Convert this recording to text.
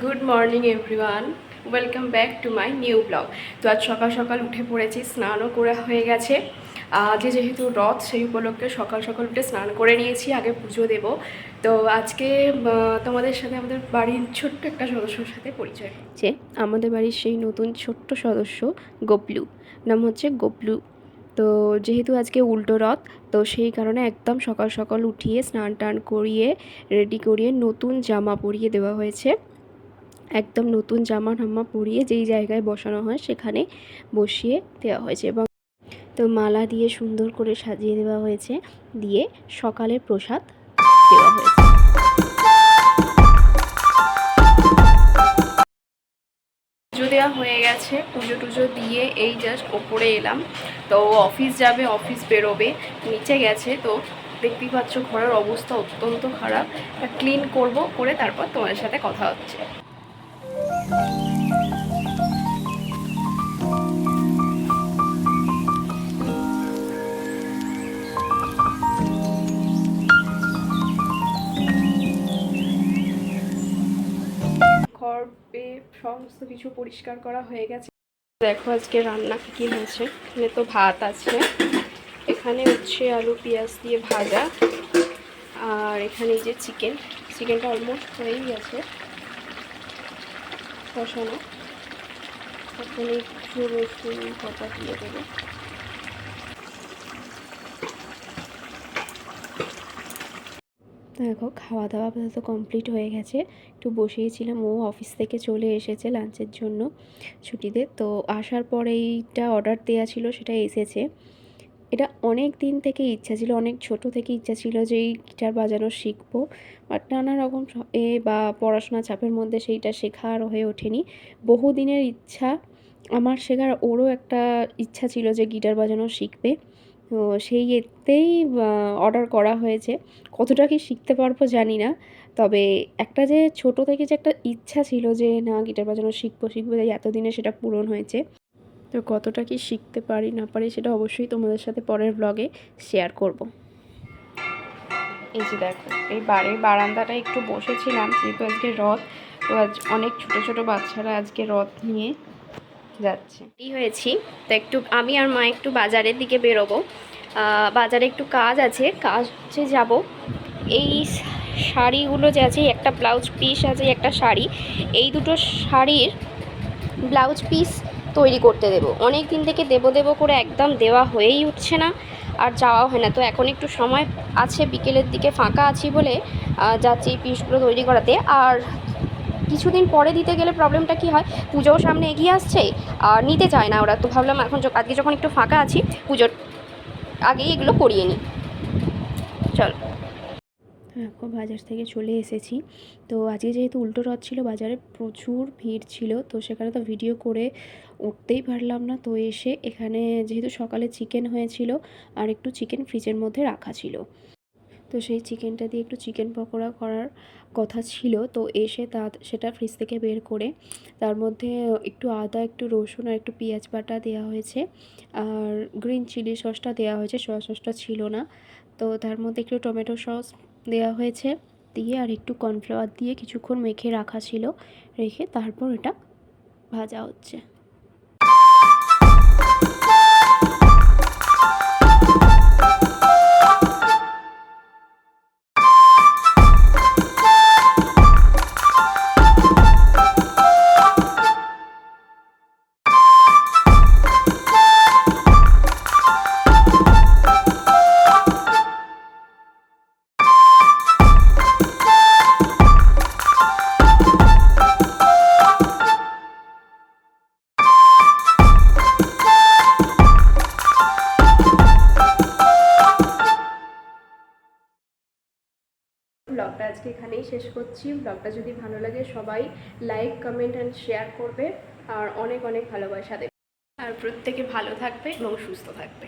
Good morning everyone welcome back to my new blog তো আজ সকাল সকাল উঠে পড়েছি, স্নানও করে হয়ে গেছে। আজকে যেহেতু রথ, সেই উপলক্ষে সকাল সকাল উঠে স্নান করে নিয়েছি, আগে পুজো দেব। তো আজকে তোমাদের সাথে, আমাদের বাড়ির ছোট্ট একটা সদস্যর সাথে পরিচয় হচ্ছে আমাদের বাড়ির সেই নতুন ছোট্ট সদস্য গোপলু। নাম হচ্ছে গোপলু। তো যেহেতু আজকে উল্টো রথ, তো সেই কারণে একদম সকাল সকাল উঠিয়ে স্নান টান করিয়ে রেডি করিয়ে নতুন জামা পরিয়ে দেওয়া হয়েছে। একদম নতুন জামা টামা পরিয়ে যেই জায়গায় বসানো হয় সেখানে বসিয়ে দেওয়া হয়েছে এবং তো মালা দিয়ে সুন্দর করে সাজিয়ে দেওয়া হয়েছে। দিয়ে সকালের প্রসাদ দেওয়া হয়েছে। পুজো দেওয়া হয়ে গেছে। পুজো টুজো দিয়ে এই জাস্ট ওপরে এলাম। তো অফিস যাবে অফিস বেরোবে, নিচে গেছে। তো দেখতেই পাচ্ছ ঘরের অবস্থা অত্যন্ত খারাপ। ক্লিন করব, করে তারপর তোমাদের সাথে কথা হচ্ছে। ঘর সমস্ত কিছু পরিষ্কার করা হয়ে গেছে। দেখো আজকে রান্না কী কী হয়েছে। এখানে তো ভাত আছে। এখানে হচ্ছে আলু, পেঁয়াজ দিয়ে ভাজা। আর এখানে যে চিকেন চিকেনটা অলমোস্ট হয়েই গেছে। কষানো। এখন একটু রসুন কটা দিয়ে দেবো। দেখো খাওয়া দাওয়া আপাতত কমপ্লিট হয়ে গেছে। একটু বসিয়েছিলাম, ও অফিস থেকে চলে এসেছে লাঞ্চের জন্য ছুটিতে। তো আসার পরে এইটা অর্ডার দেওয়া ছিল, সেটা এসেছে। এটা অনেক দিন থেকে ইচ্ছা ছিল, অনেক ছোট থেকে ইচ্ছা ছিল যে এই গিটার বাজানো শিখব। বাট নানা রকম এ বা পড়াশোনা চাপের মধ্যে সেইটা শেখা আর হয়ে ওঠেনি। বহুদিনের ইচ্ছা, আমার শেখার ওরও একটা ইচ্ছা ছিল যে গিটার বাজানো শিখবে। তো সেই এতেই অর্ডার করা হয়েছে। কতটা কি শিখতে পারব জানি না। তবে একটা যে ছোট থেকে যে একটা ইচ্ছা ছিল যে, না, গিটার বাজানো শিখব শিখব। এই এতদিনে সেটা পূরণ হয়েছে। তো কতটা কি শিখতে পারি, না পারি সেটা অবশ্যই তোমাদের সাথে পরের ব্লগে শেয়ার করব। এই যে দেখো, এই বাড়ির বারান্দাটা একটু বসেছিলাম, যেহেতু আজকে রথ, তো আজ অনেক ছোট ছোট বাচ্চারা আজকে রথ নিয়ে যাচ্ছে। এই হয়েছি, তো একটু আমি আর মা একটু বাজারের দিকে বেরোবো। বাজারে একটু কাজ আছে, কাজে যাব। এই শাড়িগুলো যে আছে, একটা ব্লাউজ পিস আছে, একটা শাড়ি। এই দুটো শাড়ির ব্লাউজ পিস তৈরি করতে দেবো। অনেক দিন থেকে দেবো দেবো করে একদম দেওয়া হয়েই উঠছে না, আর যাওয়া হয় না। তো এখন একটু সময় আছে, বিকেলের দিকে ফাঁকা আছি বলে যাচ্ছি পিসগুলো তৈরি করাতে। আর কিছুদিন পরে দিতে গেলে প্রবলেমটা কি হয়, পুজোও সামনে এগিয়ে আসছে, আর নিতে চায় না ওরা। তো ভাবলাম এখন আজকে যখন একটু ফাঁকা আছি, পুজোর আগেই এগুলো করিয়ে নিই। চল। এখন বাজার থেকে চলে এসেছি। তো আজকে যেহেতু উল্টো রথ ছিল, বাজারে প্রচুর ভিড় ছিল, তো সেখানে তো ভিডিও করে উঠতেই পারলাম না। তো এসে এখানে যেহেতু সকালে চিকেন হয়েছিল আর একটু চিকেন ফ্রিজের মধ্যে রাখা ছিল। তো সেই চিকেনটা দিয়ে একটু চিকেন পকোড়া করার কথা ছিল। তো এসে তা সেটা ফ্রিজ থেকে বের করে তার মধ্যে একটু আদা, একটু রসুন আর একটু পেঁয়াজ বাটা দেওয়া হয়েছে। আর গ্রিন চিলি সসটা দেওয়া হয়েছে সয়া সসটা ছিল না। তো তার মধ্যে একটু টমেটো সস দেওয়া হয়েছে দিয়ে আর একটু কর্নফ্লাওয়ার দিয়ে কিছুক্ষণ মেখে রাখা ছিল। রেখে তারপর এটা ভাজা হচ্ছে। you আজকে এখানেই শেষ করছি। ব্লগটা যদি ভালো লাগে সবাই লাইক, কমেন্ট অ্যান্ড শেয়ার করবে। আর অনেক অনেক ভালোবাসা দেবে। আর প্রত্যেকে ভালো থাকবে এবং সুস্থ থাকবে।